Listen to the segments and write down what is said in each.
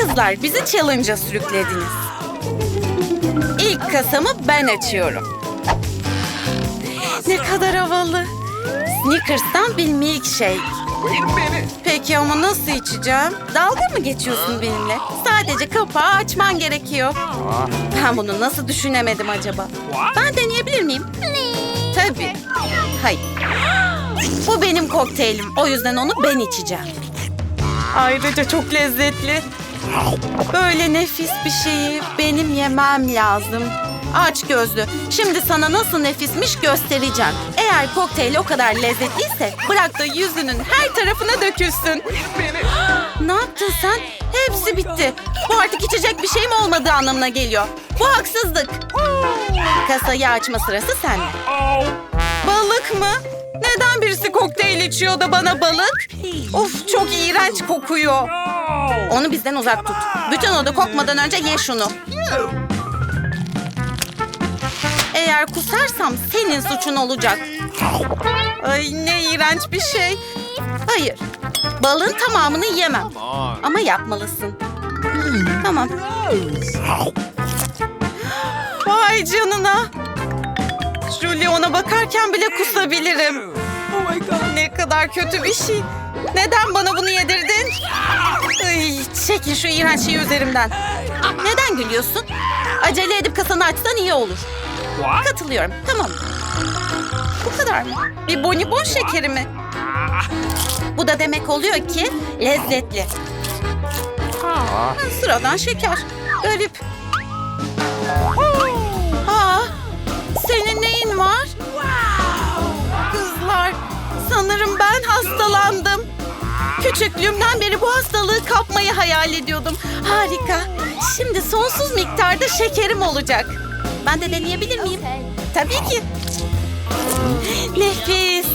Kızlar bizi challenge'a sürüklediniz. İlk kasamı ben açıyorum. Ne kadar havalı. Snickers'tan bir milkshake. Peki ama nasıl içeceğim? Dalga mı geçiyorsun benimle? Sadece kapağı açman gerekiyor. Ben bunu nasıl düşünemedim acaba? Ben deneyebilir miyim? Tabii. Hayır. Bu benim kokteylim. O yüzden onu ben içeceğim. Ayrıca çok lezzetli. Böyle nefis bir şeyi benim yemem lazım. Aç gözlü. Şimdi sana nasıl nefismiş göstereceğim. Eğer kokteyl o kadar lezzetliyse bırak da yüzünün her tarafına dökülsün. ne yaptın sen? Hepsi bitti. Bu artık içecek bir şey mi olmadığı anlamına geliyor. Bu haksızlık. Kasayı açma sırası sende. Balık mı? Neden birisi kokteyl içiyor da bana balık? Of çok iğrenç kokuyor. Onu bizden uzak tut. Bütün oda kokmadan önce ye şunu. Eğer kusarsam senin suçun olacak. Ay ne iğrenç bir şey. Hayır. Balın tamamını yemem. Ama yapmalısın. Tamam. Vay canına. Julie ona bakarken bile kusabilirim. Ne kadar kötü bir şey. Neden bana bunu yedirdin? Ay, çekin şu iğrenç şeyi üzerimden. Neden gülüyorsun? Acele edip kasanı açsan iyi olur. Katılıyorum. Tamam. Bu kadar mı? Bir bonibon şekeri mi? Bu da demek oluyor ki lezzetli. Ha, sıradan şeker. Garip. Küçüklüğümden beri bu hastalığı kapmayı hayal ediyordum. Harika. Şimdi sonsuz miktarda şekerim olacak. Ben de deneyebilir miyim? Tabii ki. Nefis.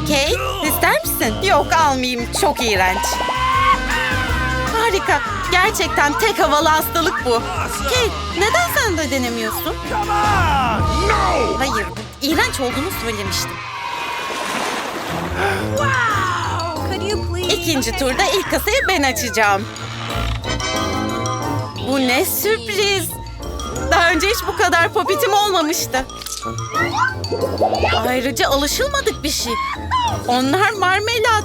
Kate, ister misin? Yok almayayım. Çok iğrenç. Harika. Gerçekten tek havalı hastalık bu. Kate, neden sen de denemiyorsun? Hayır, iğrenç olduğunu söylemiştim. Please? İkinci turda ilk kasayı ben açacağım. Bu ne sürpriz. Daha önce hiç bu kadar popitim olmamıştı. Ayrıca alışılmadık bir şey. Onlar marmelat.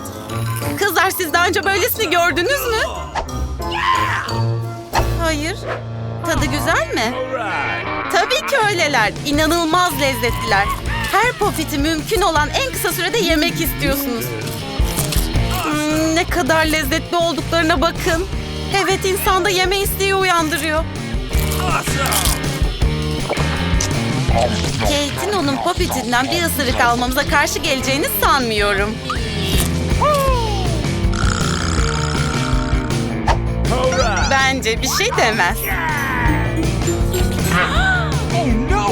Kızlar siz daha önce böylesini gördünüz mü? Hayır. Tadı güzel mi? Tabii ki öyleler. İnanılmaz lezzetliler. Her popiti mümkün olan en kısa sürede yemek istiyorsunuz. Hmm, ne kadar lezzetli olduklarına bakın. Evet insanda yeme isteği uyandırıyor. Kate'in onun popitinden bir ısırık almamıza karşı geleceğini sanmıyorum. Bence bir şey demez.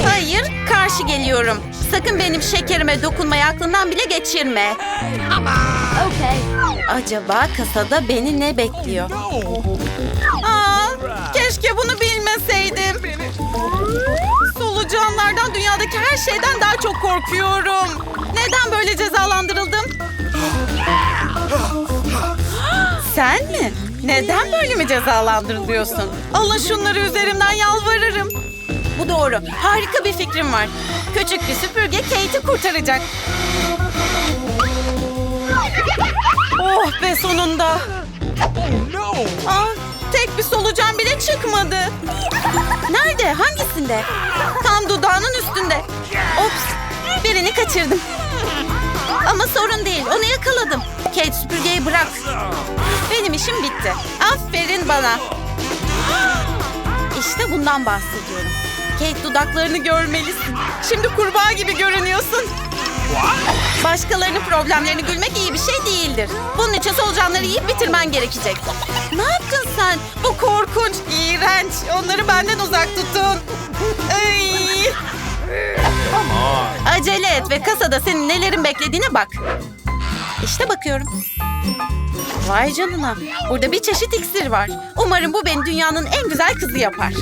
Hayır, karşı geliyorum. Sakın benim şekerime dokunmayı aklından bile geçirme. Okay. Acaba kasada beni ne bekliyor? Aa, keşke bunu bilmeseydim. Solucanlardan dünyadaki her şeyden daha çok korkuyorum. Neden böyle cezalandırıldım? Sen mi? Neden böyle mi cezalandırılıyorsun? Alın şunları üzerimden yalvarırım. Bu doğru. Harika bir fikrim var. Küçük bir süpürge Kate'i kurtaracak. Oh be sonunda. Aa, tek bir solucan bile çıkmadı. Nerede? Hangisinde? Tam dudağının üstünde. Ops. Birini kaçırdım. Ama sorun değil. Onu yakaladım. Kate süpürgeyi bırak. Benim işim bitti. Aferin bana. İşte bundan bahsediyorum. Kate dudaklarını görmelisin. Şimdi kurbağa gibi görünüyorsun. Başkalarının problemlerini gülmek iyi bir şey değildir. Bunun için solucanları yiyip bitirmen gerekecek. Ne yaptın sen? Bu korkunç, iğrenç. Onları benden uzak tutun. Ay. Acele et ve kasada senin nelerin beklediğine bak. İşte bakıyorum. Vay canına. Burada bir çeşit iksir var. Umarım bu beni dünyanın en güzel kızı yapar.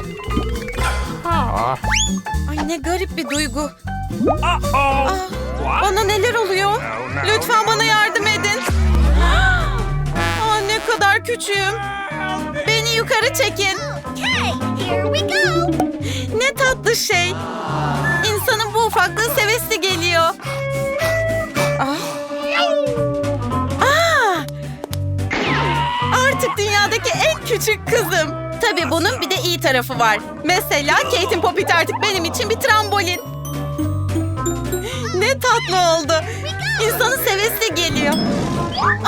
Ay ne garip bir duygu. Aa, bana neler oluyor? Lütfen bana yardım edin. Aa, ne kadar küçüğüm. Beni yukarı çekin. Ne tatlı şey. İnsanın bu ufaklığı sevesi geliyor. Ah. Aa! Artık dünyadaki en küçük kızım. Tabii bunun bir de iyi tarafı var. Mesela Kate'in popit artık benim için bir trambolin. Tatlı oldu. İnsanın sevesi geliyor.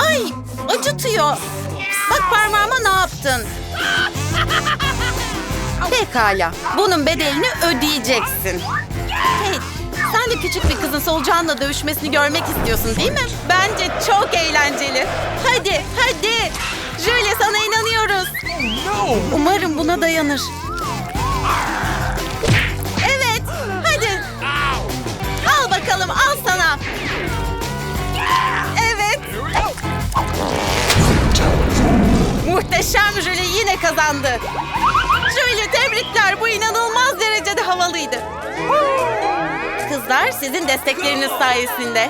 Ay acıtıyor. Bak parmağıma ne yaptın? Pekala. Bunun bedelini ödeyeceksin. Hey, sen de küçük bir kızın solucanla dövüşmesini görmek istiyorsun değil mi? Bence çok eğlenceli. Hadi, hadi. Julia sana inanıyoruz. Umarım buna dayanır. Muhteşem Julie yine kazandı. Julie tebrikler. Bu inanılmaz derecede havalıydı. Kızlar sizin destekleriniz sayesinde.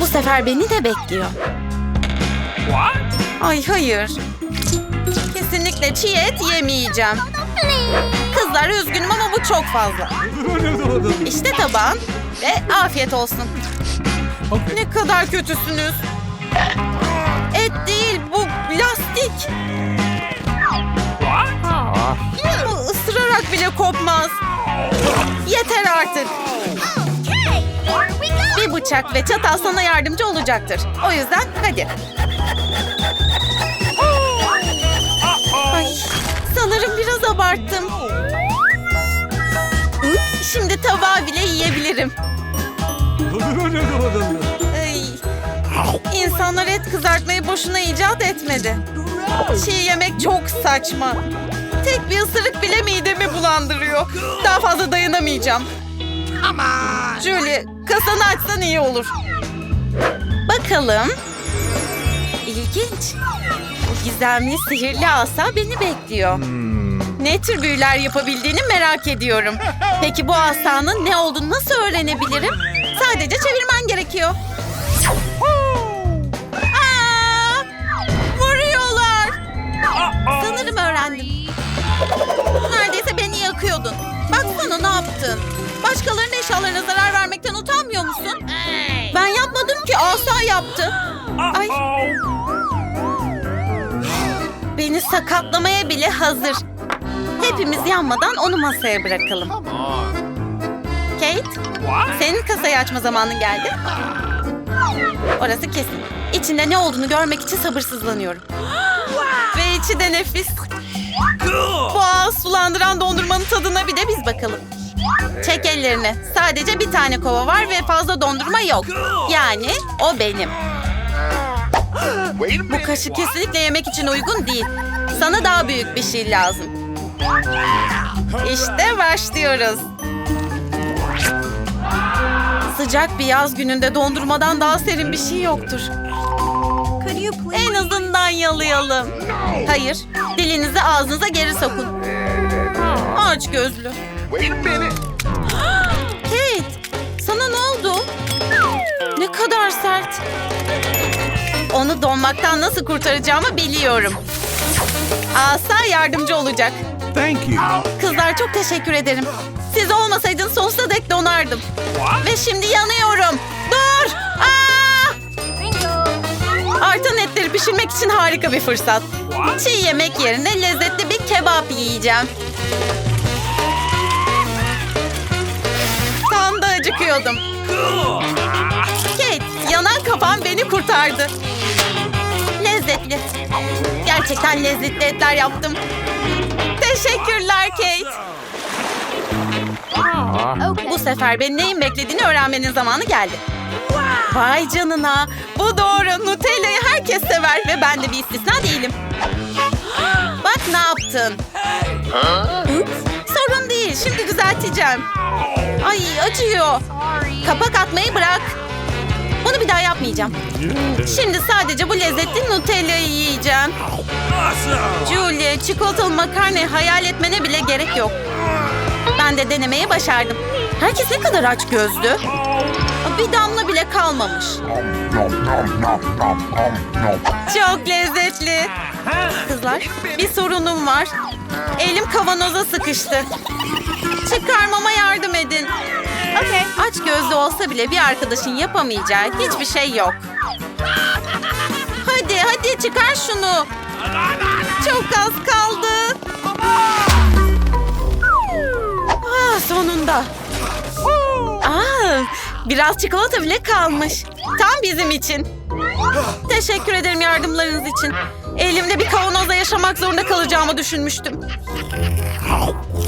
Bu sefer beni de bekliyor. Ay hayır. Kesinlikle çiğ et yemeyeceğim. Kızlar üzgünüm ama bu çok fazla. İşte tabağın ve afiyet olsun. Ne kadar kötüsünüz. Et değil bu lastik. Bu ısırarak bile kopmaz. Yeter artık. Bir bıçak ve çatal sana yardımcı olacaktır. O yüzden hadi. Ay, sanırım biraz abarttım. Şimdi tabağı bile yiyebilirim. Ay, İnsanlar et kızartmayı boşuna icat etmedi. Çiğ yemek çok saçma. Tek bir ısırık bile midemi bulandırıyor. Daha fazla dayanamayacağım. Julie, kasanı açsan iyi olur. Bakalım. İlginç. Bu gizemli sihirli asa beni bekliyor. Ne tür büyüler yapabildiğini merak ediyorum. Peki bu asanın ne olduğunu nasıl öğrenebilirim? Sadece çevirmen gerekiyor. Aa! Vuruyorlar. Sanırım öğrendim. Neredeyse beni yakıyordun. Baksana ne yaptın. Başkalarının eşyalarına zarar vermekten utanmıyor musun? Ben yapmadım ki asa yaptı. Ay. Beni sakatlamaya bile hazır. Hepimiz yanmadan onu masaya bırakalım. Kate, senin kasayı açma zamanın geldi. Orası kesin. İçinde ne olduğunu görmek için sabırsızlanıyorum. Ve içi de nefis. Bu ağız sulandıran dondurmanın tadına bir de biz bakalım. Çek ellerini. Sadece bir tane kova var ve fazla dondurma yok. Yani o benim. Bu kaşık kesinlikle yemek için uygun değil. Sana daha büyük bir şey lazım. İşte başlıyoruz. Sıcak bir yaz gününde dondurmadan daha serin bir şey yoktur. En azından yalayalım. Hayır, dilinizi ağzınıza geri sokun. Aç gözlü. Kate, sana ne oldu? Ne kadar sert. Onu donmaktan nasıl kurtaracağımı biliyorum. Asa yardımcı olacak. Thank you. Kızlar çok teşekkür ederim. Siz olmasaydınız sonsuza dek donardım. Ve şimdi yanıyorum. Dur! Aa! Artan etleri pişirmek için harika bir fırsat. Çiğ yemek yerine lezzetli bir kebap yiyeceğim. Tam da acıkıyordum. Kate, yanan kafam beni kurtardı. Lezzetli. Gerçekten lezzetli etler yaptım. Teşekkürler Kate. Bu sefer beni neyin beklediğini öğrenmenin zamanı geldi. Vay canına. Bu doğru. Nutella'yı herkes sever ve ben de bir istisna değilim. Bak ne yaptın. Sorun değil. Şimdi düzelteceğim. Ay acıyor. Kapak atmayı bırak. Bunu bir daha yapmayacağım. Şimdi sadece bu lezzetli Nutella'yı yiyeceğim. Julie, çikolatalı makarnayı hayal etmene bile gerek yok. Ben de denemeyi başardım. Herkes ne kadar aç gözlü. Bir damla bile kalmamış. Çok lezzetli. Kızlar, bir sorunum var. Elim kavanoza sıkıştı. Çıkarmama yardım edin. Okay. Aç gözlü olsa bile bir arkadaşın yapamayacağı hiçbir şey yok. Hadi hadi çıkar şunu. Çok az kaldı. Sonunda. Aa, biraz çikolata bile kalmış. Tam bizim için. Teşekkür ederim yardımlarınız için. Elimde bir kavanozda yaşamak zorunda kalacağımı düşünmüştüm.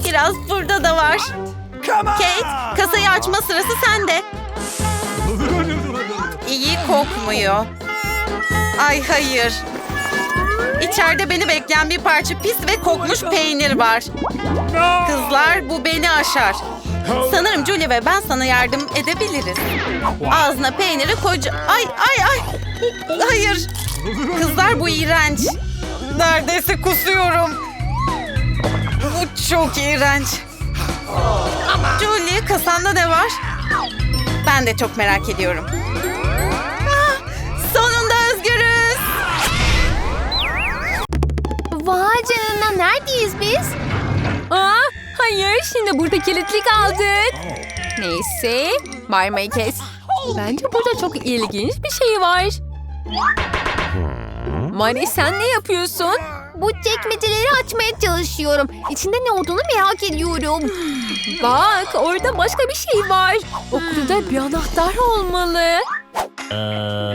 Biraz burada da var. Kate, kasayı açma sırası sende. İyi kokmuyor. Ay hayır. İçeride beni bekleyen bir parça pis ve kokmuş peynir var. Kızlar bu beni aşar. Sanırım Julie ve ben sana yardım edebiliriz. Ağzına peyniri koca... Ay ay ay. Hayır. Kızlar bu iğrenç. Neredeyse kusuyorum. Bu çok iğrenç. Julie kasanda ne var? Ben de çok merak ediyorum. Vay neredeyiz biz? Aa, hayır şimdi burada kilitli kaldık. Neyse bağırmayı kes. Bence burada çok ilginç bir şey var. Mari sen ne yapıyorsun? Bu çekmeceleri açmaya çalışıyorum. İçinde ne olduğunu merak ediyorum. Bak orada başka bir şey var. O kutuda bir anahtar olmalı.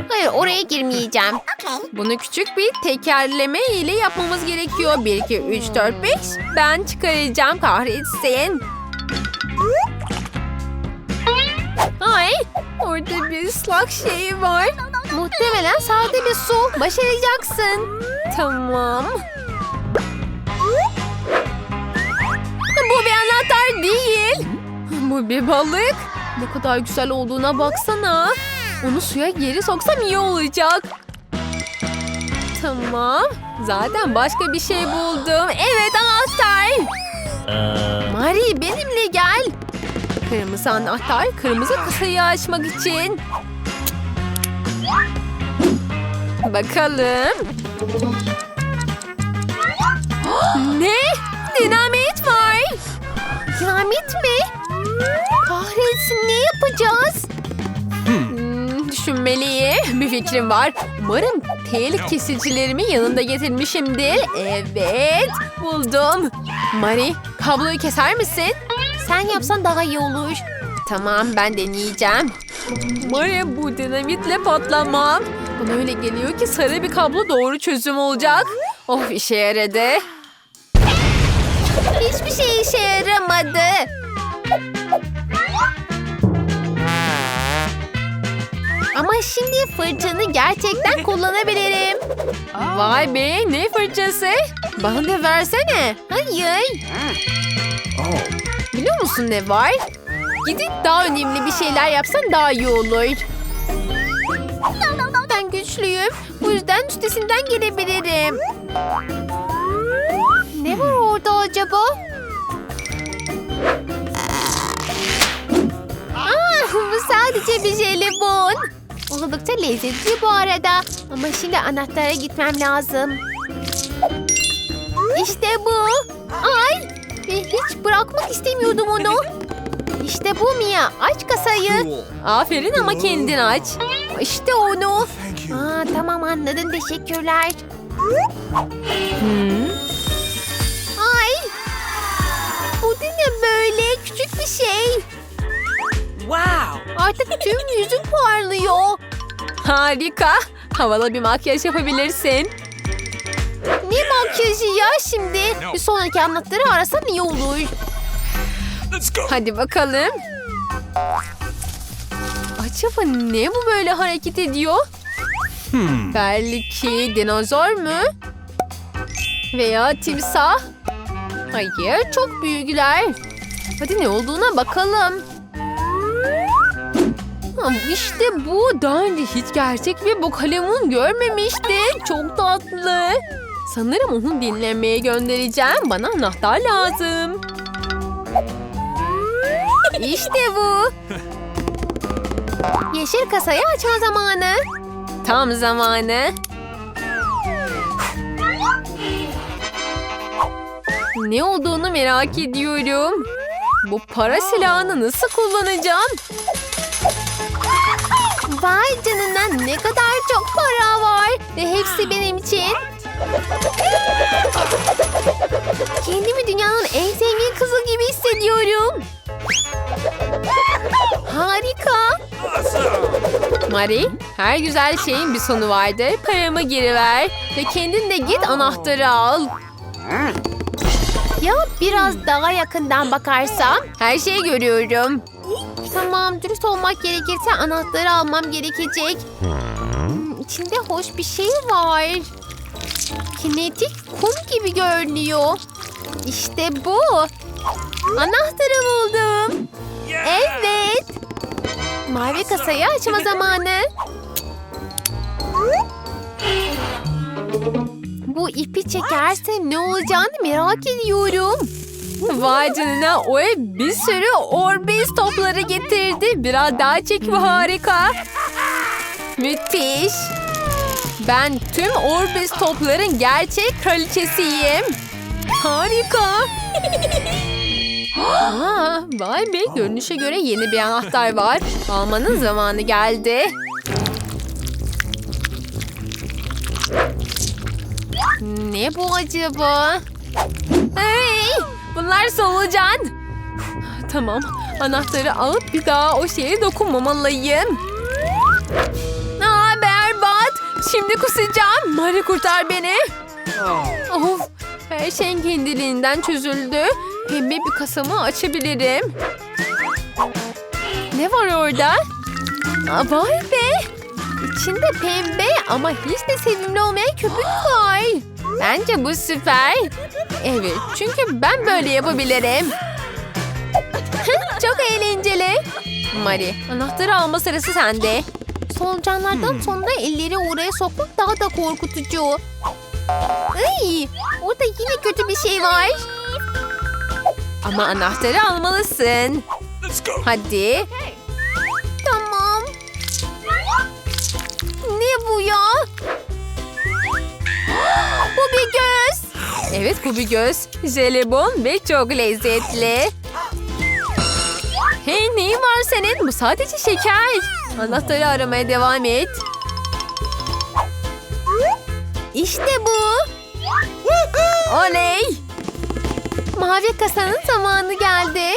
Hayır oraya girmeyeceğim. Bunu küçük bir tekerleme ile yapmamız gerekiyor. 1, 2, 3, 4, 5. Ben çıkaracağım kahretsin. Ay orada bir ıslak şey var. Muhtemelen sade bir su. Başaracaksın. Tamam. Bu bir anahtar değil. Bu bir balık. Ne kadar güzel olduğuna baksana. Onu suya geri soksam iyi olacak. Tamam. Zaten başka bir şey buldum. Evet anahtar. Mari benimle gel. Kırmızı anahtar kırmızı kasayı açmak için. Bakalım. ne? Dinamit var. Dinamit mi? Kahretsin ne yapacağız? Düşünmeliyim. Bir fikrim var. Umarım tel kesicilerimi yanında getirmişimdir. Evet, buldum. Mari, kabloyu keser misin? Sen yapsan daha iyi olur. Tamam, ben deneyeceğim. Mari, bu dinamitle patlamam. Bana öyle geliyor ki sarı bir kablo doğru çözüm olacak. Of işe yaradı. Hiçbir şey işe yaramadı. Ama şimdi fırçanı gerçekten kullanabilirim. Vay be, ne fırçası? Bana da versene. Hayır. Biliyor musun ne var? Gidip daha önemli bir şeyler yapsan daha iyi olur. Ben güçlüyüm. Bu yüzden üstesinden gelebilirim. Ne var orada acaba? Ah, bu sadece bir jelibon. Oldukça lezzetli bu arada. Ama şimdi anahtara gitmem lazım. İşte bu. Ay! Ve hiç bırakmak istemiyordum onu. İşte bu Mia. Aç kasayı. Aferin ama kendin aç. İşte onu. Aa, tamam anladım teşekkürler. Ay. Bu ne böyle küçük bir şey. Wow. Artık tüm yüzüm parlıyor. Harika. Havalı bir makyaj yapabilirsin. Ne makyajı ya şimdi? Bir sonraki anahtarı arasan iyi olur. Hadi bakalım. Acaba ne bu böyle hareket ediyor? Belki dinozor mu? Veya timsah? Hayır, çok büyükler. Hadi ne olduğuna bakalım. Ha, İşte bu. Daha önce hiç gerçek bir bokalemun görmemiştim. Çok tatlı. Sanırım onu dinlemeye göndereceğim. Bana anahtar lazım. İşte bu. Yeşil kasayı açma zamanı. Tam zamanı. Ne olduğunu merak ediyorum. Bu para silahını nasıl kullanacağım? Vay canına ne kadar çok para var. Ve hepsi benim için. Kendimi dünyanın en zengin kızı gibi hissediyorum. Harika. Mari, her güzel şeyin bir sonu vardır. Paramı geri ver ve kendin de git anahtarı al. Ya biraz daha yakından bakarsam? Her şeyi görüyorum. Tamam dürüst olmak gerekirse anahtarı almam gerekecek. Hmm, İçinde hoş bir şey var. Kinetik kum gibi görünüyor. İşte bu. Anahtarı buldum. Evet. Mavi kasayı açma zamanı. Bu ipi çekerse ne olacağını merak ediyorum. Vay canına o ev bir sürü Orbis topları getirdi. Biraz daha çek bu harika. Müthiş. Ben tüm Orbis topların gerçek kraliçesiyim. Harika. Aa, vay be görünüşe göre yeni bir anahtar var. Almanın zamanı geldi. Ne bu acaba? Bunlar solucan. Tamam, anahtarı alıp bir daha o şeye dokunmamalıyım. Aa, berbat. Şimdi kusacağım. Mari kurtar beni. Of, her şeyin kendiliğinden çözüldü. Pembe bir kasamı açabilirim. Ne var orada? Vay be. İçinde pembe ama hiç de sevimli olmayan köpük var. Bence bu süper. Evet, çünkü ben böyle yapabilirim. Çok eğlenceli. Mari, anahtarı alma sırası sende. Solucanlardan sonra elleri oraya sokmak daha da korkutucu. Ay, orada yine kötü bir şey var. Ama anahtarı almalısın. Hadi. Ne bu ya? Bu bir göz. Evet bu bir göz. Jelibon ve çok lezzetli. Hey neyin var senin? Bu sadece şeker. Anahtarı aramaya devam et. İşte bu. Oley! Mavi kasanın zamanı geldi.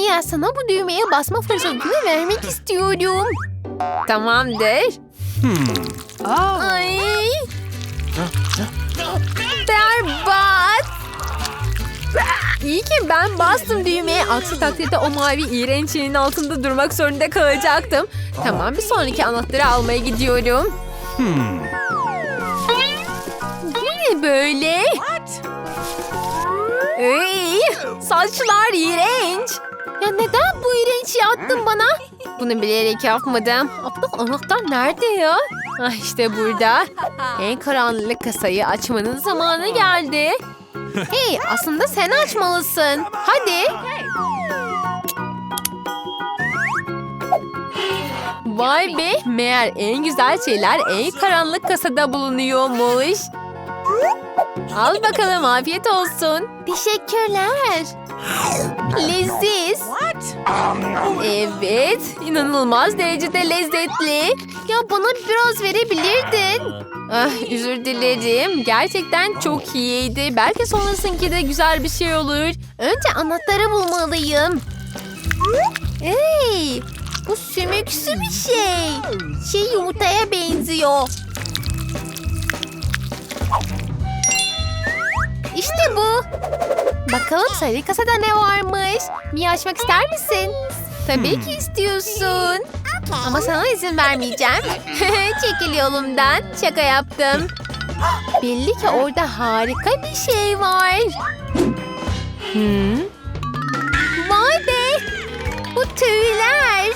Mia sana bu düğmeye basma fırsatını vermek istiyorum. Tamamdır. Ay. Berbat. İyi ki ben bastım düğmeye. Aksi takdirde o mavi iğrenç şeyin altında durmak zorunda kalacaktım. Tamam bir sonraki anahtarı almaya gidiyorum. Bu ne böyle? Ey, saçlar iğrenç. Ya neden bu iğrenç yaptın bana? Bunu bilerek yapmadım. Aptal anahtar nerede ya? Ah işte burada. En karanlık kasayı açmanın zamanı geldi. Hey aslında sen açmalısın. Hadi. Vay be, meğer en güzel şeyler en karanlık kasada bulunuyormuş. Al bakalım afiyet olsun. Teşekkürler. Leziz. Evet, inanılmaz derecede lezzetli. Ya bana biraz verebilirdin. Ah, özür dilerim. Gerçekten çok iyiydi. Belki sonrasınki de güzel bir şey olur. Önce anahtarı bulmalıyım. Hey, bu sümüksü bir şey. Şey yumurtaya benziyor. İşte bu. Bakalım sarı kasada ne varmış? Mia açmak ister misin? Tabii ki istiyorsun. Ama sana izin vermeyeceğim. Çekil yolumdan. Şaka yaptım. Belli ki orada harika bir şey var. Hmm. Vay be! Bu tüyler.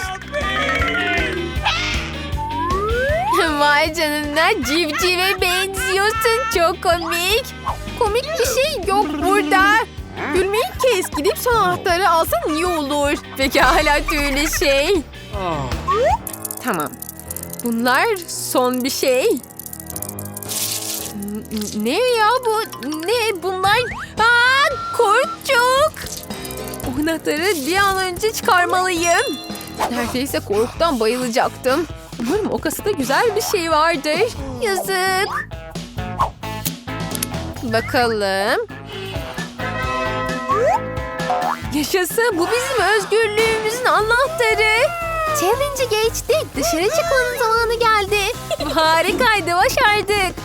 Vay canına civcive benziyorsun. Çok komik. Komik bir şey yok burada. Gülmeyi kes. Gidip son anahtarı alsan iyi olur. Peki hala tüylü şey. Tamam. Bunlar son bir şey. Ne ya bu? Ne bunlar? Aa, korkçuk. O anahtarı bir an önce çıkarmalıyım. Neredeyse korkudan bayılacaktım. Umarım o kasada güzel bir şey vardır. Yazık. Bakalım. Yaşasın bu bizim özgürlüğümüzün anahtarı. Challenge'ı geçtik. Dışarı çıkmanın zamanı geldi. Harikaydı başardık.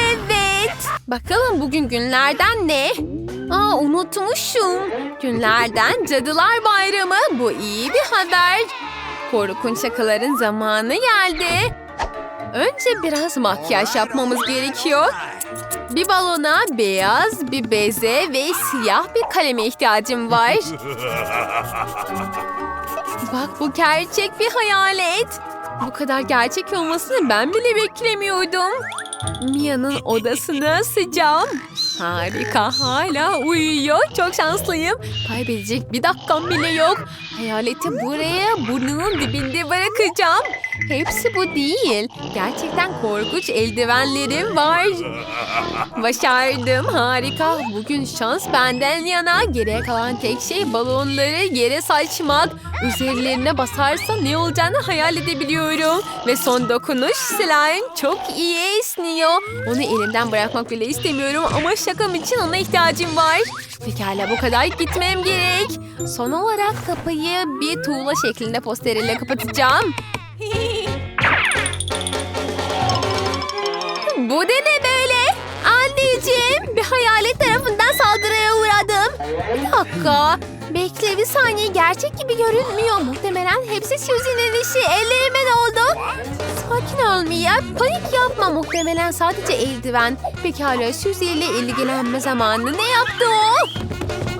Evet. Bakalım bugün günlerden ne? Aa unutmuşum. Günlerden Cadılar Bayramı. Bu iyi bir haber. Korkunç şakaların zamanı geldi. Önce biraz makyaj yapmamız gerekiyor. Bir balona beyaz bir beze ve siyah bir kaleme ihtiyacım var. Bak bu gerçek bir hayalet. Bu kadar gerçek olmasını ben bile beklemiyordum. Mia'nın odasını asacağım. Harika hala uyuyor. Çok şanslıyım. Kaybedecek bir dakikam bile yok. Hayaleti buraya burnunun dibinde bırakacağım. Hepsi bu değil. Gerçekten korkunç eldivenlerim var. Başardım harika. Bugün şans benden yana. Geriye kalan tek şey balonları yere saçmak. Üzerlerine basarsa ne olacağını hayal edebiliyorum. Ve son dokunuş slime çok iyi esniyor. Onu elimden bırakmak bile istemiyorum ama şakam için ona ihtiyacım var. Pekala bu kadar gitmem gerek. Son olarak kapıyı bir tuğla şeklinde posteriyle kapatacağım. Bu da ne böyle? Anneciğim bir hayalet tarafından saldırıya uğradım. Bir dakika. Bekle bir saniye gerçek gibi görünmüyor. Muhtemelen hepsi Suzy'nin işi. Ellerime ne oldu? Sakin ol Mia. Panik yapma. Muhtemelen sadece eldiven. Pekala Suzy ile ilgilenme zamanı. Ne yaptı o?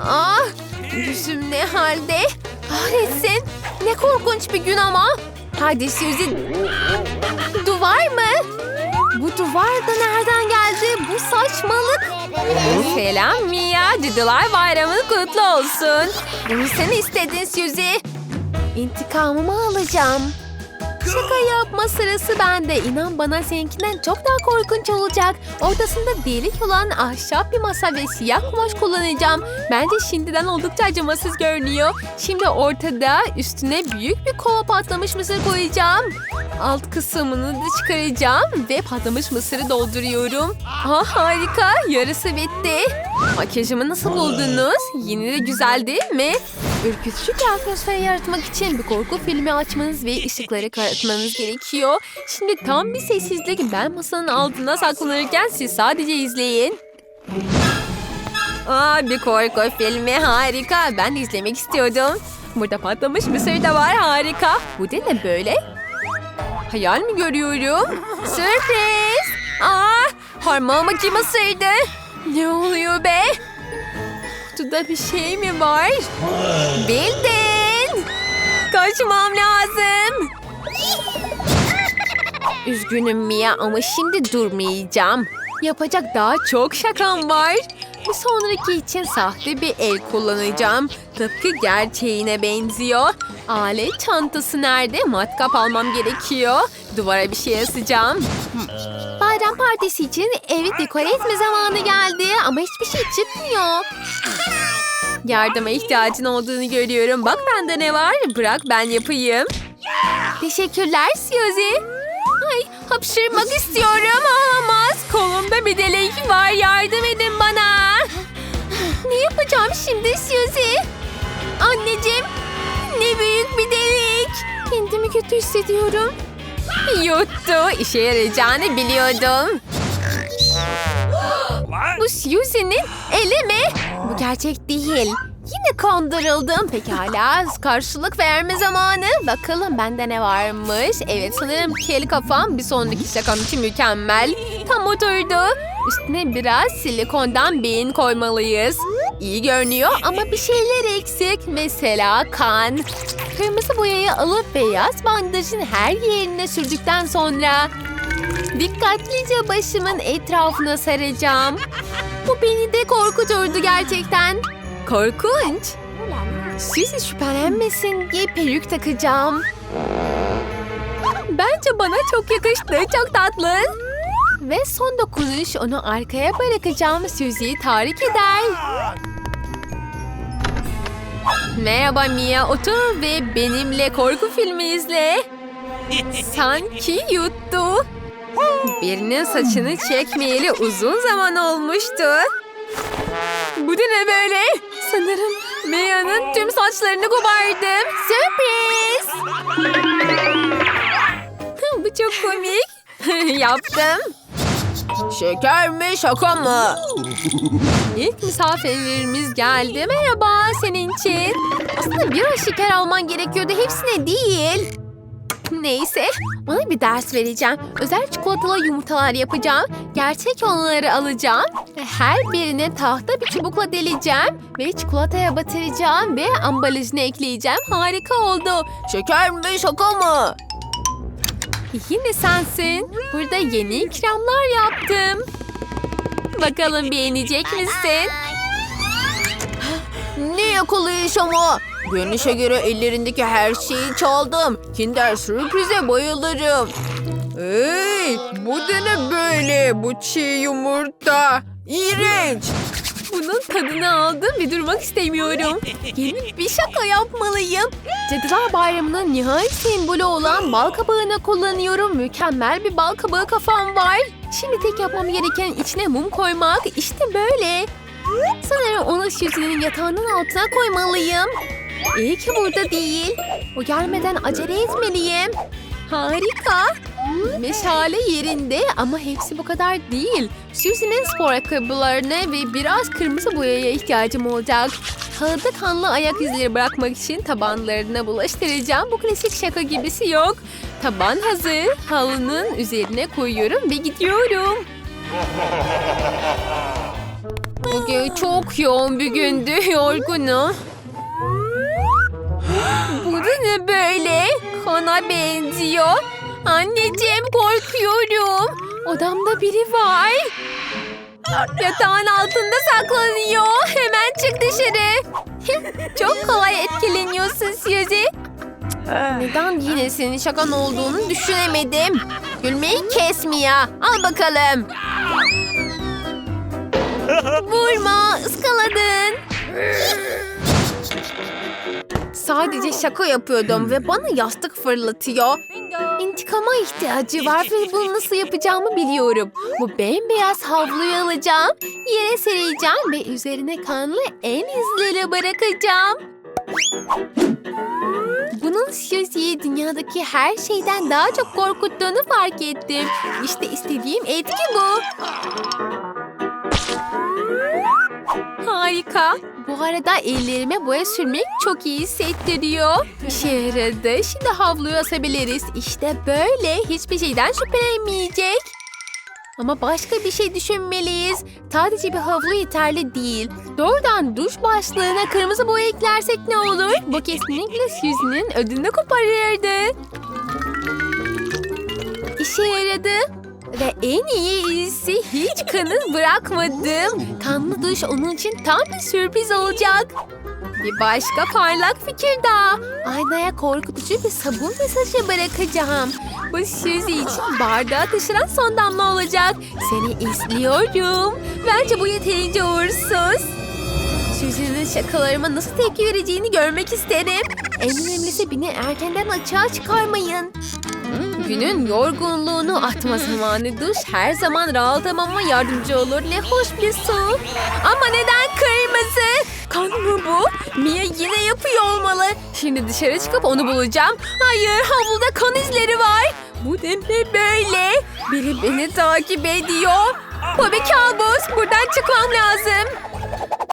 Ah yüzüm ne halde? Kahretsin. Ne korkunç bir gün ama. Hadi Suzy. Duvar mı? Bu duvar da nereden saçmalık. Selam Mia. Cadılar Bayramı kutlu olsun. Bunu sen istedin Suzy. İntikamımı alacağım. Şaka yapma sırası bende. İnan bana seninkinden çok daha korkunç olacak. Ortasında delik olan ahşap bir masa ve siyah kumaş kullanacağım. Bence şimdiden oldukça acımasız görünüyor. Şimdi ortada üstüne büyük bir kova patlamış mısır koyacağım. Alt kısmını da çıkaracağım ve patlamış mısırı dolduruyorum. Ah harika yarısı bitti. Makyajımı nasıl buldunuz? Yine de güzel değil mi? Ürkütücü bir atmosfer yaratmak için bir korku filmi açmanız ve ışıkları karartmanız gerekiyor. Şimdi tam bir sessizlik ben masanın altına saklanırken siz sadece izleyin. Aa, bir korku filmi harika. Ben de izlemek istiyordum. Burada patlamış mısır da var harika. Bu da ne böyle? Hayal mi görüyorum? Sürpriz! Aa, harman bakayım ısırdı. Ne oluyor be? Kutuda bir şey mi var? Bildin! Kaçmam lazım. Üzgünüm Mia ama şimdi durmayacağım. Yapacak daha çok şakam var. Bir sonraki için sahte bir el kullanacağım. Tıpkı gerçeğine benziyor. Alet çantası nerede? Matkap almam gerekiyor. Duvara bir şey asacağım. Bayram partisi için evi dekore etme zamanı geldi ama hiçbir şey çıkmıyor. Yardıma ihtiyacın olduğunu görüyorum. Bak bende ne var? Bırak ben yapayım. Teşekkürler Suzy. Ay hapşırmak istiyorum. Olamaz. Kolumda bir delik var. Yardım edin bana. Ne yapacağım şimdi Suzy? Anneciğim ne büyük bir delik. Kendimi kötü hissediyorum. Yuttu. İşe yarayacağını biliyordum. Bu Suzy'nin eli mi? Bu gerçek değil. Yine kandırıldım. Pekala karşılık verme zamanı. Bakalım bende ne varmış. Evet sanırım kel kafam bir sonraki şakam için mükemmel. Tam oturdu. Üstüne biraz silikondan beyin koymalıyız. İyi görünüyor ama bir şeyler eksik. Mesela kan. Kırmızı boyayı alıp beyaz bandajın her yerine sürdükten sonra Dikkatlice başımın etrafına saracağım. Bu beni de korkuturdu gerçekten. Korkunç. Suzy şüphelenmesin diye peruk takacağım. Bence bana çok yakıştı. Çok tatlı. Ve son dokunuş onu arkaya bırakacağım. Suzy'yi tahrik eder. Merhaba Mia. Otur ve benimle korku filmi izle. Sanki yuttu. Birinin saçını çekmeyeli uzun zaman olmuştu. Bu da ne böyle? Sanırım Mia'nın tüm saçlarını kopardım. Sürpriz! Bu çok komik. Yaptım. Şeker mi şaka mı? İlk misafirlerimiz geldi. Merhaba senin için. Aslında biraz şeker alman gerekiyordu. Hepsine değil. Neyse, ona bir ders vereceğim. Özel çikolatalı yumurtalar yapacağım. Gerçek olanları alacağım. Ve her birine tahta bir çubukla deleceğim. Ve çikolataya batıracağım ve ambalajını ekleyeceğim. Harika oldu. Şeker mi şaka mı? Yine sensin. Burada yeni ikramlar yaptım. Bakalım beğenecek misin? Ne yakalayış ama? Görünüşe göre ellerindeki her şeyi çaldım. Kinder sürprize bayılırım. Hey, bu da ne böyle? Bu çiğ yumurta. İğrenç. Bunun tadını aldım ve durmak istemiyorum. Yeni bir şaka yapmalıyım. Cadılar Bayramı'nın nihai sembolü olan bal kabağını kullanıyorum. Mükemmel bir bal kabağı kafam var. Şimdi tek yapmam gereken içine mum koymak. İşte böyle. Sanırım onu Suzy'nin yatağının altına koymalıyım. İyi ki burada değil. O gelmeden acele etmeliyim. Harika. Meşale yerinde ama hepsi bu kadar değil. Suzy'nin spor ayakkabılarına ve biraz kırmızı boyaya ihtiyacım olacak. Halıda kanlı ayak izleri bırakmak için tabanlarına bulaştıracağım. Bu klasik şaka gibisi yok. Taban hazır. Halının üzerine koyuyorum ve gidiyorum. Bugün çok yoğun bir gündü. Yorgunum. Bu ne böyle? Kana benziyor. Anneciğim korkuyorum. Odamda biri var. Yatağın altında saklanıyor. Hemen çık dışarı. Çok kolay etkileniyorsun Suzy. Neden yine senin şakan olduğunu düşünemedim. Gülmeyi kes Mia. Al bakalım. Vurma, ıskaladın. Sadece şaka yapıyordum ve bana yastık fırlatıyor. İntikama ihtiyacı var ve bunu nasıl yapacağımı biliyorum. Bu bembeyaz havluyu alacağım, yere sereceğim ve üzerine kanlı en izleri bırakacağım. Bunun Susie'yi dünyadaki her şeyden daha çok korkuttuğunu fark ettim. İşte istediğim etki bu. Harika. Bu arada ellerime boya sürmek çok iyi hissettiriyor. İşe yaradı. Şimdi havluyu asabiliriz. İşte böyle. Hiçbir şeyden şüphelenmeyecek. Ama başka bir şey düşünmeliyiz. Sadece bir havlu yeterli değil. Doğrudan duş başlığına kırmızı boya eklersek ne olur? Bu kesinlikle Suzy'nin ödünü koparırdı. İşe yaradı. Ve en iyi iyisi hiç kanı bırakmadım. Kanlı duş onun için tam bir sürpriz olacak. Bir başka parlak fikir daha. Aynaya korkutucu bir sabun mesajı bırakacağım. Bu Suzy için bardağa taşıran son damla olacak. Seni izliyorum. Bence bu yeterince uğursuz. Suzy'nin şakalarıma nasıl tepki vereceğini görmek isterim. En önemlisi beni erkenden açığa çıkarmayın. Günün yorgunluğunu atma zamanı duş her zaman rahatlamama yardımcı olur. Ne hoş bir su. Ama neden kırmızı? Kan mı bu? Mia yine yapıyor olmalı. Şimdi dışarı çıkıp onu bulacağım. Hayır havluda kan izleri var. Bu ne böyle? Biri beni takip ediyor. Bir kabus. Buradan çıkmam lazım.